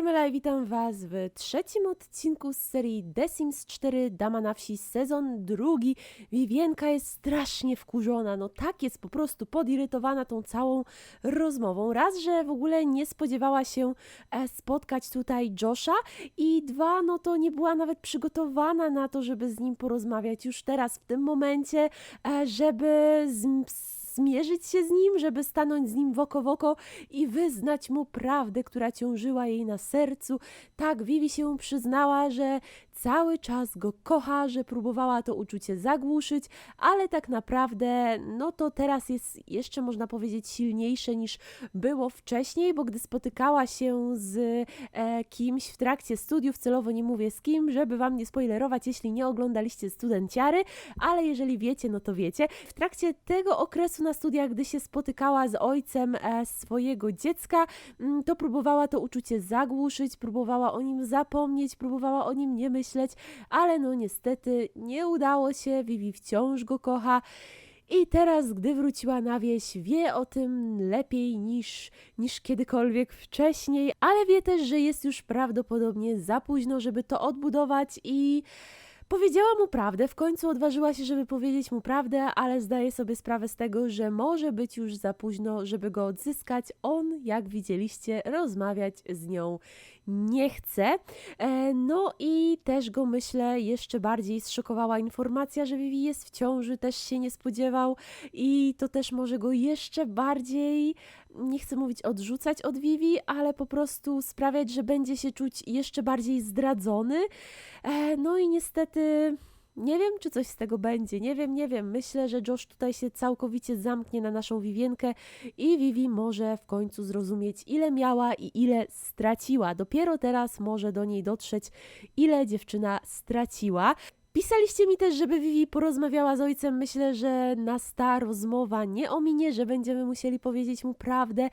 Karmela i witam Was w trzecim odcinku z serii The Sims 4 Dama na wsi, sezon drugi. Wiwienka jest strasznie wkurzona, no tak jest po prostu podirytowana tą całą rozmową. Raz, że w ogóle nie spodziewała się e, spotkać tutaj Josha i dwa, no to nie była nawet przygotowana na to, żeby z nim porozmawiać już teraz, w tym momencie, e, żeby z, zmierzyć się z nim, żeby stanąć z nim w oko w oko i wyznać mu prawdę, która ciążyła jej na sercu. Tak, Vivi się przyznała, że cały czas go kocha, że próbowała to uczucie zagłuszyć, ale tak naprawdę, no to teraz jest jeszcze można powiedzieć silniejsze niż było wcześniej, bo gdy spotykała się z e, kimś w trakcie studiów, celowo nie mówię z kim, żeby wam nie spoilerować, jeśli nie oglądaliście studenciary, ale jeżeli wiecie, no to wiecie. W trakcie tego okresu na studiach, gdy się spotykała z ojcem e, swojego dziecka, mm, to próbowała to uczucie zagłuszyć, próbowała o nim zapomnieć, próbowała o nim nie myśleć, ale no niestety nie udało się, Vivi wciąż go kocha. I teraz, gdy wróciła na wieś, wie o tym lepiej niż, niż kiedykolwiek wcześniej, ale wie też, że jest już prawdopodobnie za późno, żeby to odbudować i Powiedziała mu prawdę, w końcu odważyła się, żeby powiedzieć mu prawdę, ale zdaje sobie sprawę z tego, że może być już za późno, żeby go odzyskać. On, jak widzieliście, rozmawiać z nią nie chce. E, No i też go, myślę, jeszcze bardziej zszokowała informacja, że Vivi jest w ciąży, też się nie spodziewał i to też może go jeszcze bardziej, nie chcę mówić odrzucać od Vivi, ale po prostu sprawiać, że będzie się czuć jeszcze bardziej zdradzony. E, No i niestety nie wiem, czy coś z tego będzie. Nie wiem, nie wiem. Myślę, że Josh tutaj się całkowicie zamknie na naszą Vivienkę i Vivi może w końcu zrozumieć, ile miała i ile straciła. Dopiero teraz może do niej dotrzeć, ile dziewczyna straciła. Pisaliście mi też, żeby Vivi porozmawiała z ojcem. Myślę, że nas ta rozmowa nie ominie, że będziemy musieli powiedzieć mu prawdę.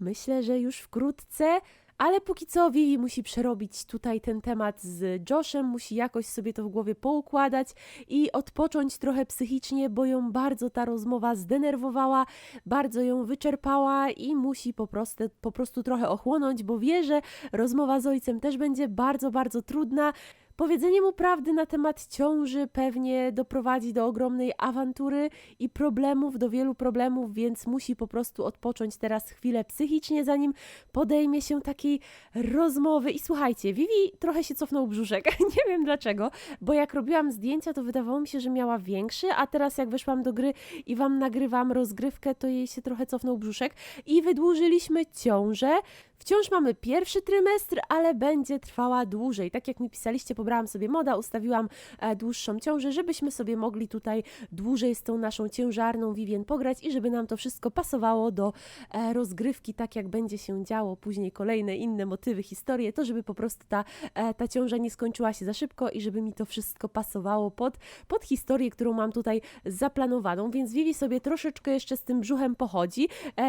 Myślę, że już wkrótce. Ale póki co Vivi musi przerobić tutaj ten temat z Joshem, musi jakoś sobie to w głowie poukładać i odpocząć trochę psychicznie, bo ją bardzo ta rozmowa zdenerwowała, bardzo ją wyczerpała i musi po prostu, po prostu trochę ochłonąć, bo wie, że rozmowa z ojcem też będzie bardzo, bardzo trudna. Powiedzenie mu prawdy na temat ciąży pewnie doprowadzi do ogromnej awantury i problemów, do wielu problemów, więc musi po prostu odpocząć teraz chwilę psychicznie, zanim podejmie się takiej rozmowy. I słuchajcie, Vivi trochę się cofnął brzuszek. Nie wiem dlaczego, bo jak robiłam zdjęcia, to wydawało mi się, że miała większy, a teraz jak weszłam do gry i wam nagrywam rozgrywkę, to jej się trochę cofnął brzuszek i wydłużyliśmy ciążę. Wciąż mamy pierwszy trymestr, ale będzie trwała dłużej. Tak jak mi pisaliście, pobrałam sobie moda, ustawiłam e, dłuższą ciążę, żebyśmy sobie mogli tutaj dłużej z tą naszą ciężarną Vivien pograć i żeby nam to wszystko pasowało do e, rozgrywki, tak jak będzie się działo później kolejne inne motywy, historie, to żeby po prostu ta, e, ta ciąża nie skończyła się za szybko i żeby mi to wszystko pasowało pod, pod historię, którą mam tutaj zaplanowaną, więc Vivi sobie troszeczkę jeszcze z tym brzuchem pochodzi.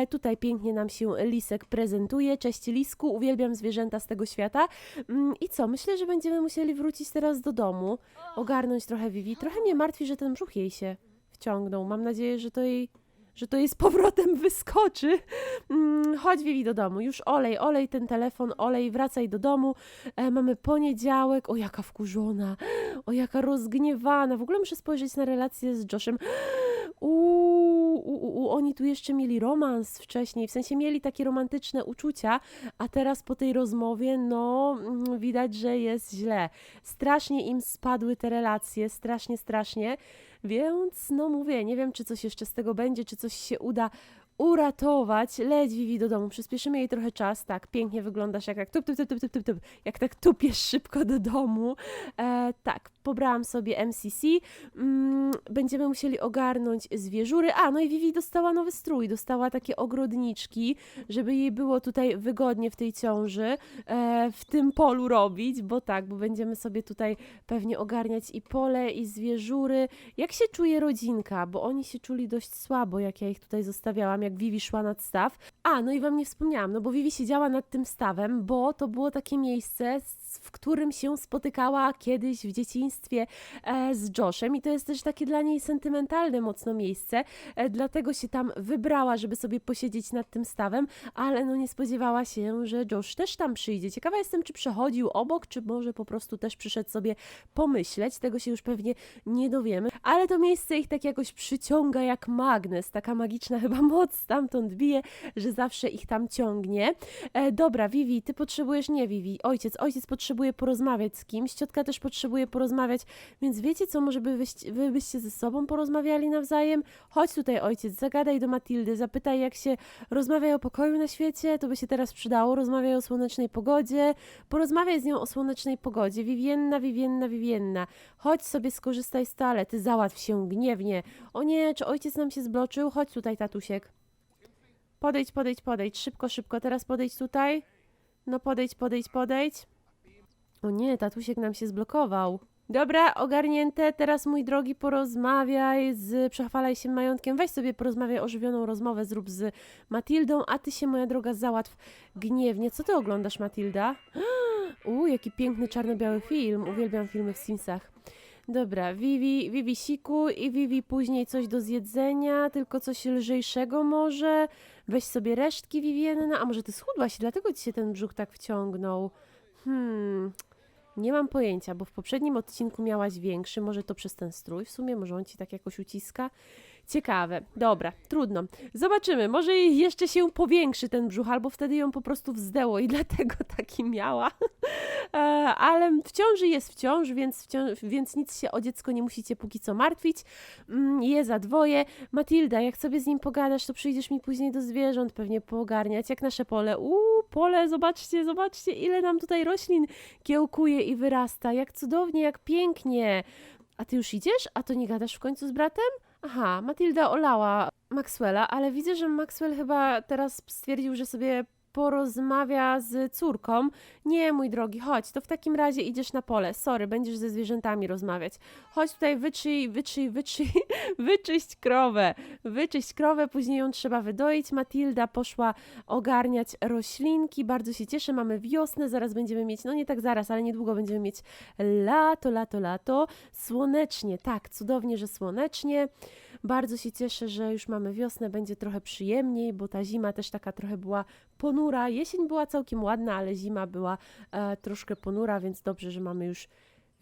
Tutaj pięknie nam się lisek prezentuje. Cześć Lisku, uwielbiam zwierzęta z tego świata. Mm, I co, myślę, że będziemy musieli wrócić teraz do domu, ogarnąć trochę Vivi. Trochę mnie martwi, że ten brzuch jej się wciągnął. Mam nadzieję, że to jej że to jej z powrotem wyskoczy. Mm, chodź Vivi do domu, już olej, olej ten telefon, olej, wracaj do domu. E, mamy poniedziałek, o jaka wkurzona, o jaka rozgniewana. W ogóle muszę spojrzeć na relację z Joshem. Uuu, u, u, oni tu jeszcze mieli romans wcześniej, w sensie mieli takie romantyczne uczucia, a teraz po tej rozmowie, no, mm, widać, że jest źle. Strasznie im spadły te relacje, strasznie, strasznie. Więc, no mówię, nie wiem, czy coś jeszcze z tego będzie, czy coś się uda uratować. Leć Vivi do domu, przyspieszymy jej trochę czas. Tak, pięknie wyglądasz, jak, tup, tup, tup, tup, tup, tup, tup, jak tak tupiesz szybko do domu. E, tak, pobrałam sobie MCC. Mm, będziemy musieli ogarnąć zwierzury. A, no i Vivi dostała nowy strój, dostała takie ogrodniczki, żeby jej było tutaj wygodnie w tej ciąży, e, w tym polu robić, bo tak, bo będziemy sobie tutaj pewnie ogarniać i pole, i zwierzury. Jak się czuje rodzinka? Bo oni się czuli dość słabo, jak ja ich tutaj zostawiałam. Jak Vivi szła nad staw. A, no i wam nie wspomniałam, no bo Vivi siedziała nad tym stawem, bo to było takie miejsce, w którym się spotykała kiedyś w dzieciństwie e, z Joshem i to jest też takie dla niej sentymentalne mocno miejsce, e, dlatego się tam wybrała, żeby sobie posiedzieć nad tym stawem, ale no nie spodziewała się, że Josh też tam przyjdzie. Ciekawa jestem, czy przechodził obok, czy może po prostu też przyszedł sobie pomyśleć, tego się już pewnie nie dowiemy, ale to miejsce ich tak jakoś przyciąga jak magnes, taka magiczna chyba moc stamtąd bije, że zawsze ich tam ciągnie. E, dobra, Vivi, ty potrzebujesz, nie Vivi, ojciec, ojciec potrzebuje porozmawiać z kimś, ciotka też potrzebuje porozmawiać, więc wiecie co, może by wy byście ze sobą porozmawiali nawzajem? Chodź tutaj ojciec, zagadaj do Matildy, zapytaj jak się rozmawia o pokoju na świecie, to by się teraz przydało, rozmawiaj o słonecznej pogodzie, porozmawiaj z nią o słonecznej pogodzie, Vivienna, Vivienna, Vivienna, chodź sobie skorzystaj z toalety, załatw się gniewnie, o nie, czy ojciec nam się zbloczył, chodź tutaj tatusiek. Podejdź, podejdź, podejdź, szybko, szybko, teraz podejdź tutaj. No podejdź, podejdź, podejdź. O nie, tatusiek nam się zblokował. Dobra, ogarnięte. Teraz, mój drogi, porozmawiaj z... Przechwalaj się majątkiem. Weź sobie porozmawiaj ożywioną rozmowę, zrób z Matildą, a ty się, moja droga, załatw gniewnie. Co ty oglądasz, Matilda? Uuu, jaki piękny czarno-biały film. Uwielbiam filmy w Simsach. Dobra, Vivi, Vivi siku i Vivi później coś do zjedzenia, tylko coś lżejszego może. Weź sobie resztki, Vivienna. A może ty schudłaś i dlatego ci się ten brzuch tak wciągnął? Hmm, nie mam pojęcia, bo w poprzednim odcinku miałaś większy, może to przez ten strój w sumie, może on ci tak jakoś uciska. Ciekawe, dobra, trudno. Zobaczymy, może jeszcze się powiększy ten brzuch, albo wtedy ją po prostu wzdęło i dlatego taki miała. E, Ale w ciąży jest w ciąży, więc, wciąż, więc nic się o dziecko nie musicie póki co martwić. Mm, Je za dwoje. Matilda, jak sobie z nim pogadasz, to przyjdziesz mi później do zwierząt pewnie poogarniać, jak nasze pole. Uuu, pole, zobaczcie, zobaczcie, ile nam tutaj roślin kiełkuje i wyrasta. Jak cudownie, jak pięknie. A ty już idziesz? A to nie gadasz w końcu z bratem? Aha, Matilda olała Maxwella, ale widzę, że Maxwell chyba teraz stwierdził, że sobie porozmawia z córką. Nie, mój drogi, chodź, to w takim razie idziesz na pole. Sorry, będziesz ze zwierzętami rozmawiać. Chodź tutaj, wytrzyj, wytrzyj, wytrzyj, wyczyść krowę. Wyczyść krowę, później ją trzeba wydoić. Matilda poszła ogarniać roślinki. Bardzo się cieszę, mamy wiosnę, zaraz będziemy mieć, no nie tak zaraz, ale niedługo będziemy mieć lato, lato, lato. Słonecznie, tak, cudownie, że słonecznie. Bardzo się cieszę, że już mamy wiosnę, będzie trochę przyjemniej, bo ta zima też taka trochę była ponura. Jesień była całkiem ładna, ale zima była e, troszkę ponura, więc dobrze, że mamy już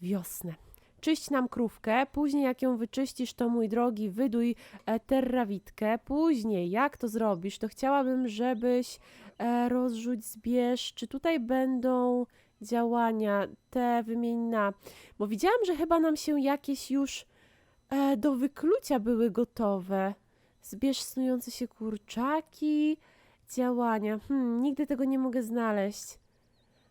wiosnę. Czyść nam krówkę, później jak ją wyczyścisz, to mój drogi, wyduj e, terrawitkę. Później, jak to zrobisz, to chciałabym, żebyś e, rozrzuć, zbierz, czy tutaj będą działania, te wymień na, bo widziałam, że chyba nam się jakieś już e, do wyklucia były gotowe. Zbierz snujące się kurczaki, działania. Hmm, nigdy tego nie mogę znaleźć.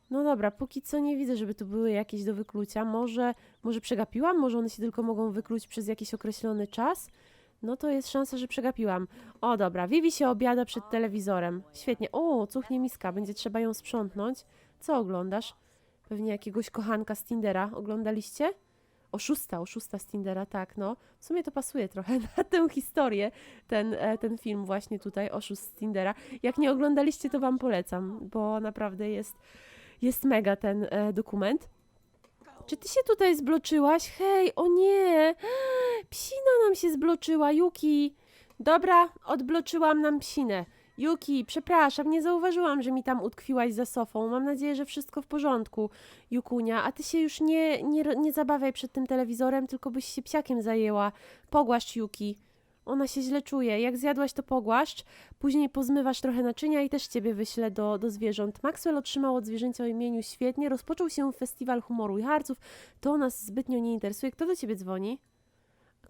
No dobra, póki co nie widzę, żeby tu były jakieś do wyklucia. Może, może przegapiłam? Może one się tylko mogą wykluć przez jakiś określony czas? No to jest szansa, że przegapiłam. O dobra, Vivi się obiada przed telewizorem. Świetnie. O, cuchnie miska, będzie trzeba ją sprzątnąć. Co oglądasz? Pewnie jakiegoś kochanka z Tindera. Oglądaliście? Oszusta, oszusta z Tindera, tak, no. W sumie to pasuje trochę na tę historię, ten, e, ten film właśnie tutaj, Oszust z Tindera. Jak nie oglądaliście, to wam polecam, bo naprawdę jest, jest mega ten e, dokument. Czy ty się tutaj zbloczyłaś? Hej, o nie! Psina nam się zbloczyła, Yuki! Dobra, odbloczyłam nam psinę. Yuki, przepraszam, nie zauważyłam, że mi tam utkwiłaś za sofą. Mam nadzieję, że wszystko w porządku, Jukunia. A ty się już nie, nie, nie zabawiaj przed tym telewizorem, tylko byś się psiakiem zajęła. Pogłaszcz Yuki. Ona się źle czuje. Jak zjadłaś, to pogłaszcz. Później pozmywasz trochę naczynia i też ciebie wyślę do, do zwierząt. Maxwell otrzymał od zwierzęcia o imieniu świetnie. Rozpoczął się festiwal humoru i harców. To nas zbytnio nie interesuje. Kto do ciebie dzwoni?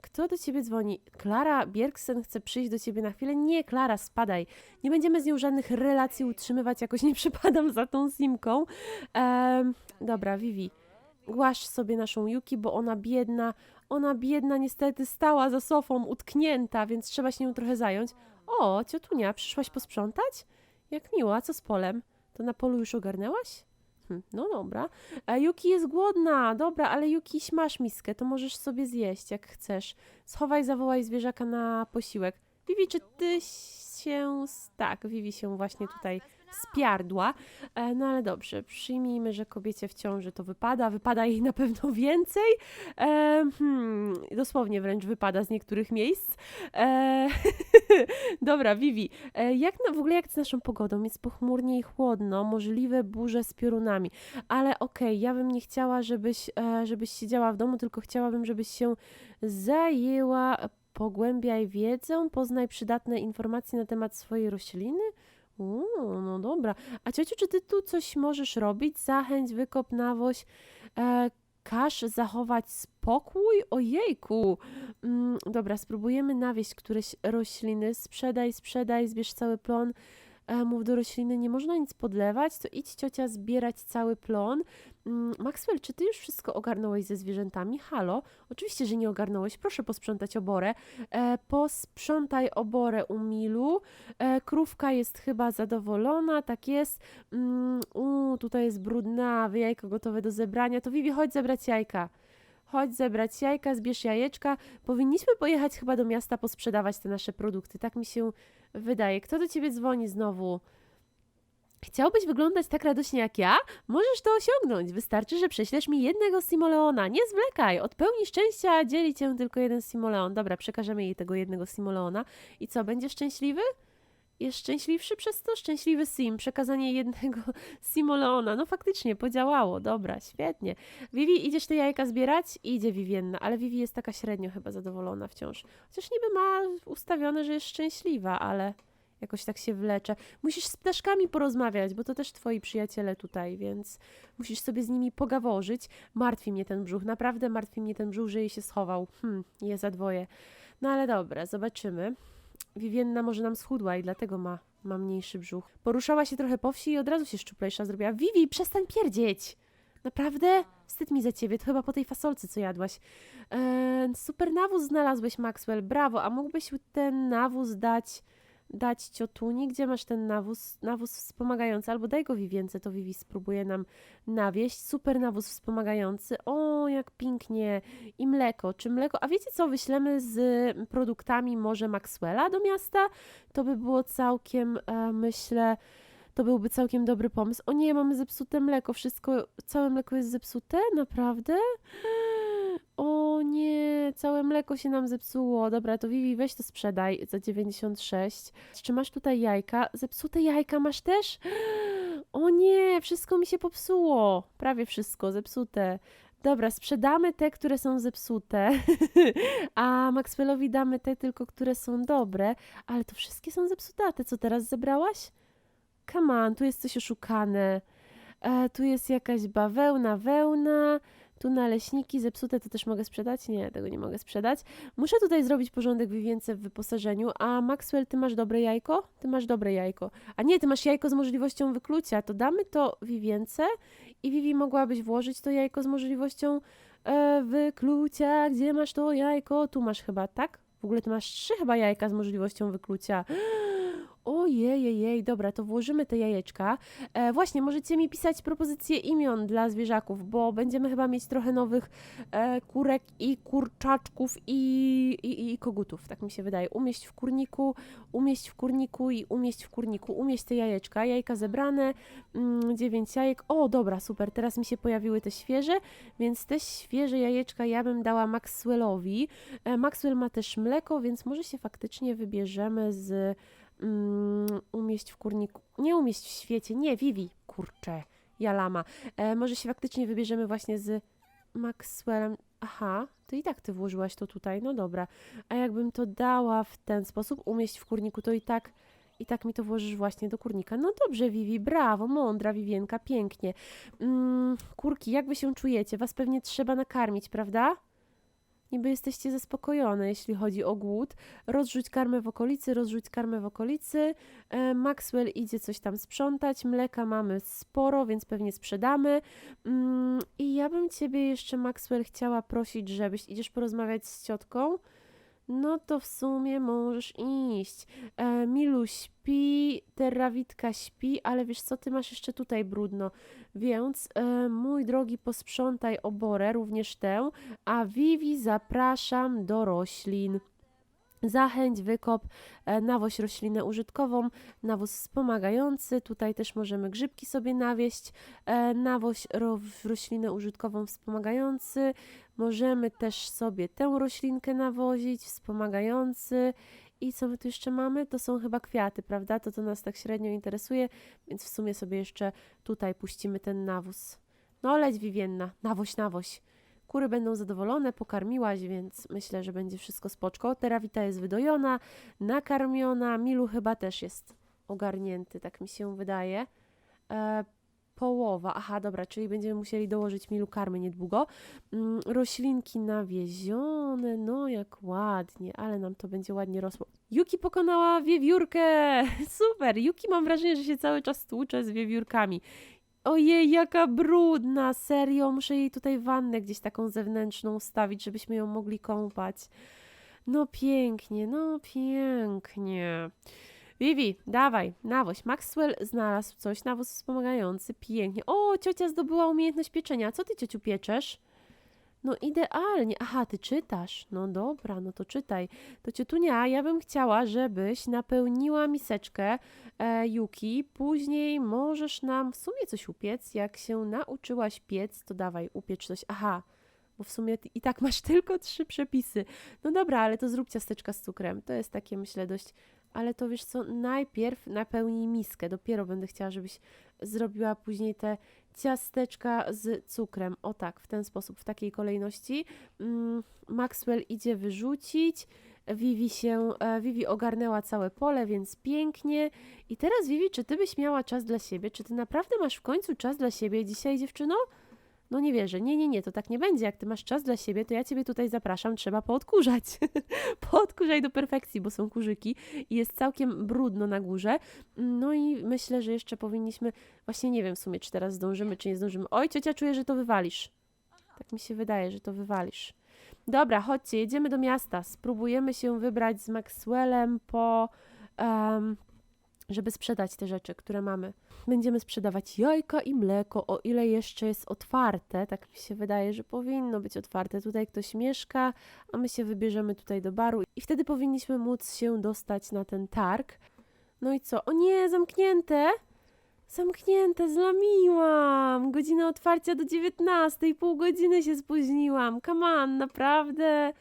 Kto do ciebie dzwoni? Klara Bierksen chce przyjść do ciebie na chwilę? Nie, Klara, spadaj. Nie będziemy z nią żadnych relacji utrzymywać, jakoś nie przypadam za tą Simką. Em, dobra, Vivi, głaszcz sobie naszą Yuki, bo ona biedna, ona biedna niestety stała za sofą, utknięta, więc trzeba się nią trochę zająć. O, ciotunia, przyszłaś posprzątać? Jak miło, a co z polem? To na polu już ogarnęłaś? Hm, no dobra. A Yuki jest głodna, dobra, ale Yuki, masz miskę, to możesz sobie zjeść, jak chcesz. Schowaj, zawołaj zwierzaka na posiłek. Vivi, czy ty się, tak, Vivi się właśnie tutaj spiardła, e, no ale dobrze, przyjmijmy, że kobiecie w ciąży to wypada, wypada jej na pewno więcej, e, hmm, dosłownie wręcz wypada z niektórych miejsc. E, dobra, Vivi, jak na, w ogóle jak z naszą pogodą? Jest pochmurnie i chłodno, możliwe burze z piorunami, ale okej, ja bym nie chciała, żebyś, żebyś siedziała w domu, tylko chciałabym, żebyś się zajęła, pogłębiaj wiedzę, poznaj przydatne informacje na temat swojej rośliny. Uuu, no dobra. A ciociu, czy ty tu coś możesz robić? Zachęć, wykop, nawoź, e, każ zachować spokój? Ojejku. Mm, dobra, spróbujemy nawieść któreś rośliny. Sprzedaj, sprzedaj, zbierz cały plon. Mów do rośliny, nie można nic podlewać, to idź ciocia zbierać cały plon. Mm, Maxwell, czy ty już wszystko ogarnąłeś ze zwierzętami? Halo? Oczywiście, że nie ogarnąłeś. Proszę posprzątać oborę. E, posprzątaj oborę u Milu. E, krówka jest chyba zadowolona, tak jest. Mm, u, tutaj jest brudnawy, jajko gotowe do zebrania. To Vivi, chodź zebrać jajka. Chodź zebrać jajka, zbierz jajeczka. Powinniśmy pojechać chyba do miasta posprzedawać te nasze produkty. Tak mi się wydaje. Kto do ciebie dzwoni znowu? Chciałbyś wyglądać tak radośnie jak ja? Możesz to osiągnąć. Wystarczy, że prześlesz mi jednego Simoleona. Nie zwlekaj. Od pełni szczęścia dzieli cię tylko jeden Simoleon. Dobra, przekażemy jej tego jednego Simoleona. I co, będzie szczęśliwy? Jest szczęśliwszy przez to? Szczęśliwy Sim. Przekazanie jednego Simoleona. No faktycznie, podziałało. Dobra, świetnie. Vivi, idziesz te jajka zbierać? Idzie Vivienna, ale Vivi jest taka średnio chyba zadowolona wciąż. Chociaż niby ma ustawione, że jest szczęśliwa, ale jakoś tak się wlecze. Musisz z ptaszkami porozmawiać, bo to też twoi przyjaciele tutaj, więc musisz sobie z nimi pogaworzyć. Martwi mnie ten brzuch, naprawdę martwi mnie ten brzuch, że jej się schował. Hm, je za dwoje. No ale dobra, zobaczymy. Wiwienna może nam schudła i dlatego ma, ma mniejszy brzuch. Poruszała się trochę po wsi i od razu się szczuplejsza zrobiła. Vivi, przestań pierdzieć! Naprawdę? Wstyd mi za ciebie, to chyba po tej fasolce, co jadłaś. Eee, super nawóz znalazłeś, Maxwell, brawo. A mógłbyś ten nawóz dać, dać ciotuni? Gdzie masz ten nawóz, nawóz wspomagający? Albo daj go Wiwience, to Vivi spróbuje nam nawieść. Super nawóz wspomagający. O, jak pięknie. I mleko. Czy mleko? A wiecie co? Wyślemy z produktami może Maxwella do miasta? To by było całkiem, e, myślę, to byłby całkiem dobry pomysł. O nie, mamy zepsute mleko. Wszystko, całe mleko jest zepsute? Naprawdę? O nie, całe mleko się nam zepsuło. Dobra, to Vivi, weź to sprzedaj za 96. Czy masz tutaj jajka? Zepsute jajka masz też? O nie, wszystko mi się popsuło. Prawie wszystko, zepsute. Dobra, sprzedamy te, które są zepsute, a Maxwellowi damy te tylko, które są dobre, ale to wszystkie są zepsute. A te, co teraz zebrałaś? Come on, tu jest coś oszukane. E, tu jest jakaś bawełna, wełna, tu naleśniki zepsute, to też mogę sprzedać? Nie, tego nie mogę sprzedać. Muszę tutaj zrobić porządek Wiwience w wyposażeniu, a Maxwell, ty masz dobre jajko? Ty masz dobre jajko. A nie, ty masz jajko z możliwością wyklucia, to damy to Wiwience i Vivi mogłabyś włożyć to jajko z możliwością e, wyklucia. Gdzie masz to jajko? Tu masz chyba, tak? W ogóle ty masz trzy chyba jajka z możliwością wyklucia. Ojej, jej, dobra, to włożymy te jajeczka. E, właśnie, możecie mi pisać propozycje imion dla zwierzaków, bo będziemy chyba mieć trochę nowych e, kurek i kurczaczków i, i, i kogutów, tak mi się wydaje. Umieść w kurniku, umieść w kurniku i umieść w kurniku. Umieść te jajeczka, jajka zebrane, mm, dziewięć jajek. O, dobra, super, teraz mi się pojawiły te świeże, więc te świeże jajeczka ja bym dała Maxwellowi. E, Maxwell ma też mleko, więc może się faktycznie wybierzemy z mm, umieść w kurniku, nie umieść w świecie, nie, Vivi, kurczę, ja lama. E, może się faktycznie wybierzemy właśnie z Maxwellem. Aha, to i tak ty włożyłaś to tutaj, no dobra. A jakbym to dała w ten sposób, umieść w kurniku, to i tak, i tak mi to włożysz właśnie do kurnika. No dobrze, Vivi, brawo, mądra Wiwienka, pięknie. Mm, kurki, jak wy się czujecie? Was pewnie trzeba nakarmić, prawda? Niby jesteście zaspokojone, jeśli chodzi o głód. Rozrzuć karmę w okolicy, rozrzuć karmę w okolicy. E, Maxwell idzie coś tam sprzątać. Mleka mamy sporo, więc pewnie sprzedamy. Mm, I ja bym ciebie jeszcze, Maxwell, chciała prosić, żebyś idziesz porozmawiać z ciotką. No to w sumie możesz iść. E, Milu śpi, Terrawitka śpi, ale wiesz co, ty masz jeszcze tutaj brudno. Więc, e, mój drogi, posprzątaj oborę, również tę, a Vivi zapraszam do roślin. Zachęć, wykop, e, nawoź roślinę użytkową, nawóz wspomagający. Tutaj też możemy grzybki sobie nawieść. E, nawoź ro, roślinę użytkową wspomagający. Możemy też sobie tę roślinkę nawozić, wspomagający. I co my tu jeszcze mamy? To są chyba kwiaty, prawda? To to nas tak średnio interesuje, więc w sumie sobie jeszcze tutaj puścimy ten nawóz. No leć Wiwienna, nawoź, nawoź. Kury będą zadowolone, pokarmiłaś, więc myślę, że będzie wszystko spoczko. Terawita jest wydojona, nakarmiona, Milu chyba też jest ogarnięty, tak mi się wydaje. E, połowa, aha, dobra, czyli będziemy musieli dołożyć Milu karmy niedługo. Mm, roślinki nawiezione, no jak ładnie, ale nam to będzie ładnie rosło. Yuki pokonała wiewiórkę, super, Yuki mam wrażenie, że się cały czas tłucze z wiewiórkami. Ojej, jaka brudna, serio, muszę jej tutaj wannę gdzieś taką zewnętrzną ustawić, żebyśmy ją mogli kąpać. No pięknie, no pięknie. Vivi, dawaj, nawoź. Maxwell znalazł coś, nawóz wspomagający, pięknie. O, ciocia zdobyła umiejętność pieczenia. Co ty, ciociu, pieczesz? No idealnie. Aha, ty czytasz. No dobra, no to czytaj. To ciotunia, ja bym chciała, żebyś napełniła miseczkę e, Yuki. Później możesz nam w sumie coś upiec. Jak się nauczyłaś piec, to dawaj, upiecz coś. Aha, bo w sumie i tak masz tylko trzy przepisy. No dobra, ale to zrób ciasteczka z cukrem. To jest takie, myślę, dość... Ale to wiesz co, najpierw napełnij miskę. Dopiero będę chciała, żebyś zrobiła później te ciasteczka z cukrem. O tak, w ten sposób, w takiej kolejności. Mm, Maxwell idzie wyrzucić. Vivi się, e, Vivi ogarnęła całe pole, więc pięknie. I teraz Vivi, czy ty byś miała czas dla siebie? Czy ty naprawdę masz w końcu czas dla siebie dzisiaj, dziewczyno? No nie wierzę. Nie, nie, nie, to tak nie będzie. Jak ty masz czas dla siebie, to ja ciebie tutaj zapraszam, trzeba poodkurzać. Poodkurzaj do perfekcji, bo są kurzyki i jest całkiem brudno na górze. No i myślę, że jeszcze powinniśmy, właśnie nie wiem w sumie, czy teraz zdążymy, czy nie zdążymy. Oj, ciocia, czuję, że to wywalisz. Tak mi się wydaje, że to wywalisz. Dobra, chodźcie, jedziemy do miasta. Spróbujemy się wybrać z Maxwellem po... em, żeby sprzedać te rzeczy, które mamy. Będziemy sprzedawać jajka i mleko, o ile jeszcze jest otwarte. Tak mi się wydaje, że powinno być otwarte. Tutaj ktoś mieszka, a my się wybierzemy tutaj do baru i wtedy powinniśmy móc się dostać na ten targ. No i co? O nie, zamknięte! Zamknięte, zlamiłam! Godzina otwarcia do 19, pół godziny się spóźniłam. Come on, naprawdę?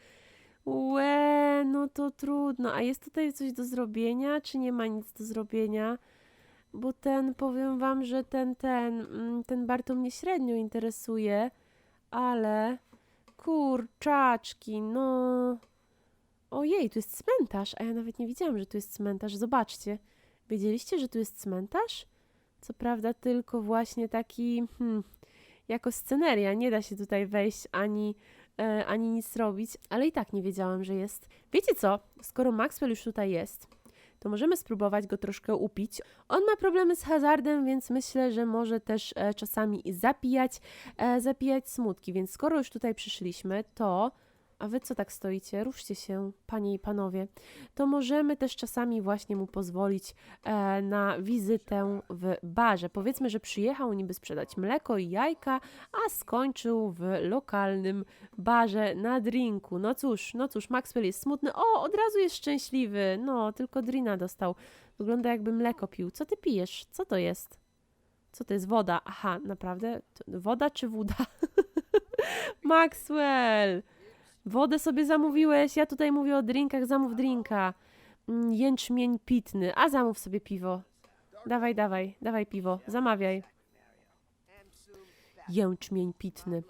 Łe, no to trudno. A jest tutaj coś do zrobienia, czy nie ma nic do zrobienia? Bo ten, powiem wam, że ten, ten, mm, ten bar to mnie średnio interesuje, ale kurczaczki, no. Ojej, tu jest cmentarz, a ja nawet nie widziałam, że tu jest cmentarz. Zobaczcie. Wiedzieliście, że tu jest cmentarz? Co prawda tylko właśnie taki, hmm, jako sceneria. Nie da się tutaj wejść ani e, ani nic robić, ale i tak nie wiedziałam, że jest. Wiecie co? Skoro Maxwell już tutaj jest, to możemy spróbować go troszkę upić. On ma problemy z hazardem, więc myślę, że może też e, czasami zapijać, e, zapijać smutki. Więc skoro już tutaj przyszliśmy, to. A wy co tak stoicie? Ruszcie się, panie i panowie. To możemy też czasami właśnie mu pozwolić e, na wizytę w barze. Powiedzmy, że przyjechał niby sprzedać mleko i jajka, a skończył w lokalnym barze na drinku. No cóż, no cóż, Maxwell jest smutny. O, od razu jest szczęśliwy. No, tylko drina dostał. Wygląda jakby mleko pił. Co ty pijesz? Co to jest? Co to jest? Woda. Aha, naprawdę? Woda czy woda? Maxwell! Wodę sobie zamówiłeś, ja tutaj mówię o drinkach, zamów drinka. Mm, Jęczmień pitny, a zamów sobie piwo. Dawaj, dawaj, dawaj piwo, zamawiaj. Jęczmień pitny.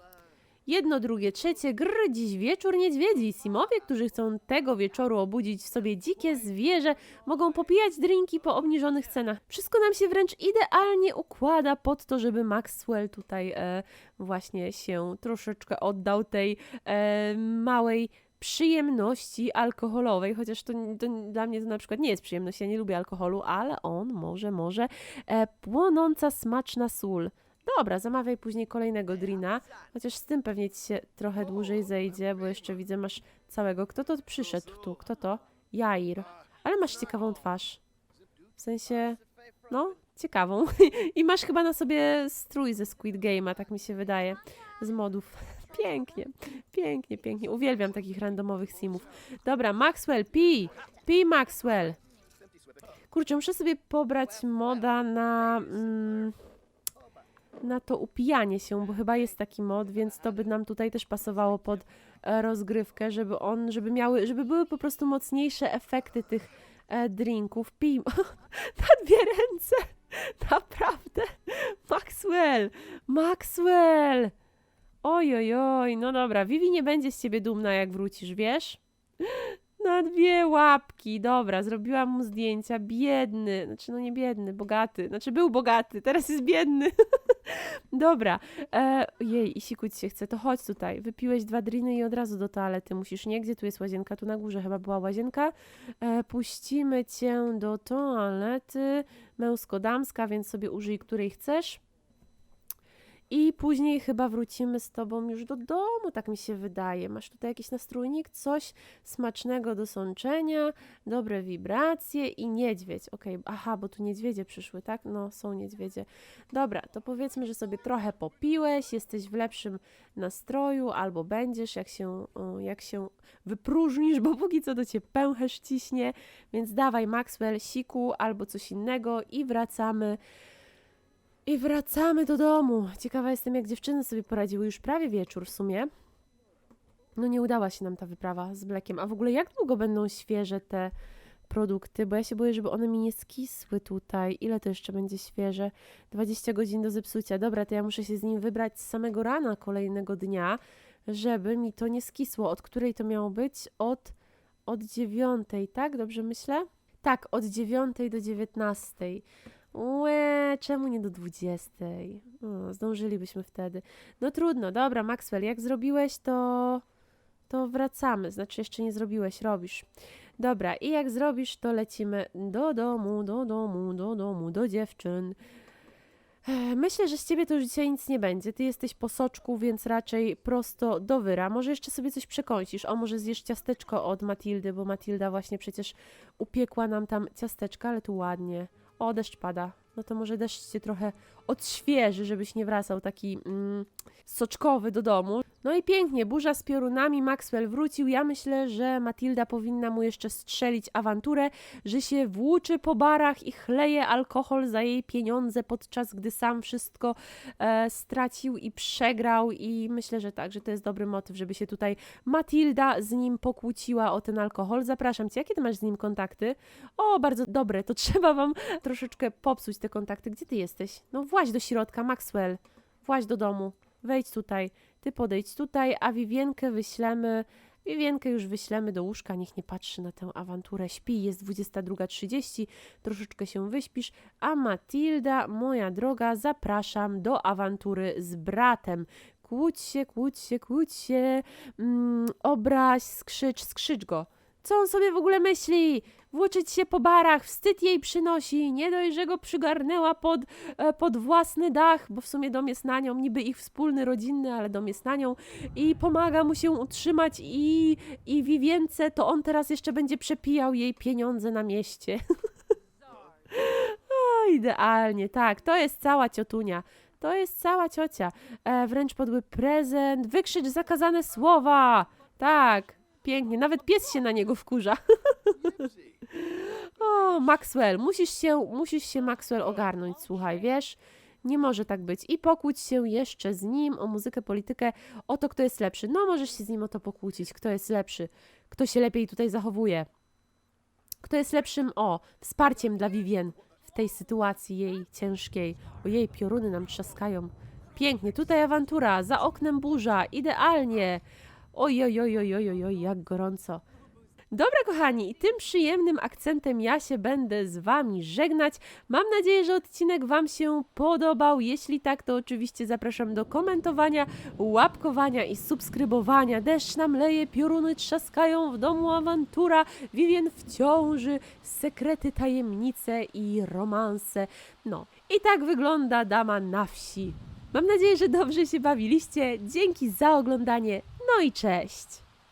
Jedno, drugie, trzecie, grr, dziś wieczór niedźwiedzi. Simowie, którzy chcą tego wieczoru obudzić w sobie dzikie zwierzę, mogą popijać drinki po obniżonych cenach. Wszystko nam się wręcz idealnie układa pod to, żeby Maxwell tutaj e, właśnie się troszeczkę oddał tej e, małej przyjemności alkoholowej, chociaż to, to dla mnie to na przykład nie jest przyjemność, ja nie lubię alkoholu, ale on może, może e, płonąca, smaczna sól. Dobra, zamawiaj później kolejnego drina, chociaż z tym pewnie ci się trochę dłużej zejdzie, bo jeszcze widzę, masz całego. Kto to przyszedł tu? Kto to? Jair. Ale masz ciekawą twarz. W sensie, no, ciekawą. I masz chyba na sobie strój ze Squid Game'a, tak mi się wydaje, z modów. Pięknie, pięknie, pięknie. Uwielbiam takich randomowych simów. Dobra, Maxwell, pij! Pij, Maxwell! Kurczę, muszę sobie pobrać moda na... Mm, na to upijanie się, bo chyba jest taki mod, więc to by nam tutaj też pasowało pod e, rozgrywkę, żeby on, żeby miały, żeby były po prostu mocniejsze efekty tych e, drinków. Pij, na dwie ręce, naprawdę. Maxwell, Maxwell. Oj, oj, oj, no dobra, Vivi nie będzie z ciebie dumna, jak wrócisz, wiesz? Na dwie łapki, dobra, zrobiłam mu zdjęcia, biedny, znaczy no nie biedny, bogaty, znaczy był bogaty, teraz jest biedny. Dobra, e, jej, i sikuć się chce, to chodź tutaj, wypiłeś dwa driny i od razu do toalety musisz, nie? Gdzie tu jest łazienka? Tu na górze chyba była łazienka. E, puścimy cię do toalety, męsko-damska, więc sobie użyj której chcesz. I później chyba wrócimy z tobą już do domu, tak mi się wydaje. Masz tutaj jakiś nastrójnik, coś smacznego do sączenia, dobre wibracje i niedźwiedź. Okej, aha, bo tu niedźwiedzie przyszły, tak? No, są niedźwiedzie. Dobra, to powiedzmy, że sobie trochę popiłeś, jesteś w lepszym nastroju, albo będziesz, jak się, jak się wypróżnisz, bo póki co do cię pęcherz ciśnie, więc dawaj Maxwell, siku albo coś innego i wracamy i wracamy do domu. Ciekawa jestem, jak dziewczyny sobie poradziły. Już prawie wieczór w sumie. No nie udała się nam ta wyprawa z mlekiem. A w ogóle jak długo będą świeże te produkty? Bo ja się boję, żeby one mi nie skisły tutaj. Ile to jeszcze będzie świeże? 20 godzin do zepsucia. Dobra, to ja muszę się z nim wybrać z samego rana kolejnego dnia, żeby mi to nie skisło. Od której to miało być? Od, od 9, tak? Dobrze myślę? Tak, od 9 do 19. Łe, czemu nie do 20? O, zdążylibyśmy wtedy. No trudno, dobra, Maxwell, jak zrobiłeś, to, to wracamy. Znaczy, jeszcze nie zrobiłeś, robisz. Dobra, i jak zrobisz, to lecimy do domu, do domu, do domu, do dziewczyn. Myślę, że z ciebie to już dzisiaj nic nie będzie. Ty jesteś po soczku, więc raczej prosto do wyra. Może jeszcze sobie coś przekąsisz. O, może zjesz ciasteczko od Matildy, bo Matilda właśnie przecież upiekła nam tam ciasteczka, ale tu ładnie. O, deszcz pada. No to może deszcz cię trochę odświeży, żebyś nie wracał taki mm, soczkowy do domu. No i pięknie, burza z piorunami, Maxwell wrócił. Ja myślę, że Matilda powinna mu jeszcze strzelić awanturę, że się włóczy po barach i chleje alkohol za jej pieniądze, podczas gdy sam wszystko e, stracił i przegrał. I myślę, że tak, że to jest dobry motyw, żeby się tutaj Matilda z nim pokłóciła o ten alkohol. Zapraszam cię, jakie ty masz z nim kontakty? O, bardzo dobre, to trzeba wam troszeczkę popsuć te kontakty. Gdzie ty jesteś? No właź do środka, Maxwell. Właź do domu. Wejdź tutaj. Ty podejdź tutaj, a Wiwienkę wyślemy. Wiwienkę już wyślemy do łóżka, niech nie patrzy na tę awanturę. Śpi, jest 22.30, troszeczkę się wyśpisz. A Matilda, moja droga, zapraszam do awantury z bratem. Kłóć się, kłóć się, kłóć się, mm, obraź, skrzycz, skrzycz go. Co on sobie w ogóle myśli? Włóczyć się po barach, wstyd jej przynosi. Nie dość, że go przygarnęła pod, e, pod własny dach, bo w sumie dom jest na nią, niby ich wspólny, rodzinny, ale dom jest na nią i pomaga mu się utrzymać i, i Wiwience, to on teraz jeszcze będzie przepijał jej pieniądze na mieście. o, idealnie, tak, to jest cała ciotunia. To jest cała ciocia. E, wręcz podły prezent. Wykrzycz zakazane słowa. Tak, pięknie. Nawet pies się na niego wkurza. o, Maxwell, musisz się, musisz się Maxwell ogarnąć, słuchaj, wiesz? Nie może tak być. I pokłóć się jeszcze z nim o muzykę, politykę, o to, kto jest lepszy. No, możesz się z nim o to pokłócić, kto jest lepszy, kto się lepiej tutaj zachowuje. Kto jest lepszym, o, wsparciem dla Vivien w tej sytuacji jej ciężkiej. O jej pioruny nam trzaskają. Pięknie, tutaj awantura, za oknem burza, idealnie. Oj, oj, oj, oj, oj, oj, jak gorąco. Dobra, kochani, i tym przyjemnym akcentem ja się będę z Wami żegnać. Mam nadzieję, że odcinek Wam się podobał. Jeśli tak, to oczywiście zapraszam do komentowania, łapkowania i subskrybowania. Deszcz nam leje, pioruny trzaskają, w domu awantura, Vivien w ciąży, sekrety, tajemnice i romanse. No, i tak wygląda dama na wsi. Mam nadzieję, że dobrze się bawiliście. Dzięki za oglądanie. No i cześć!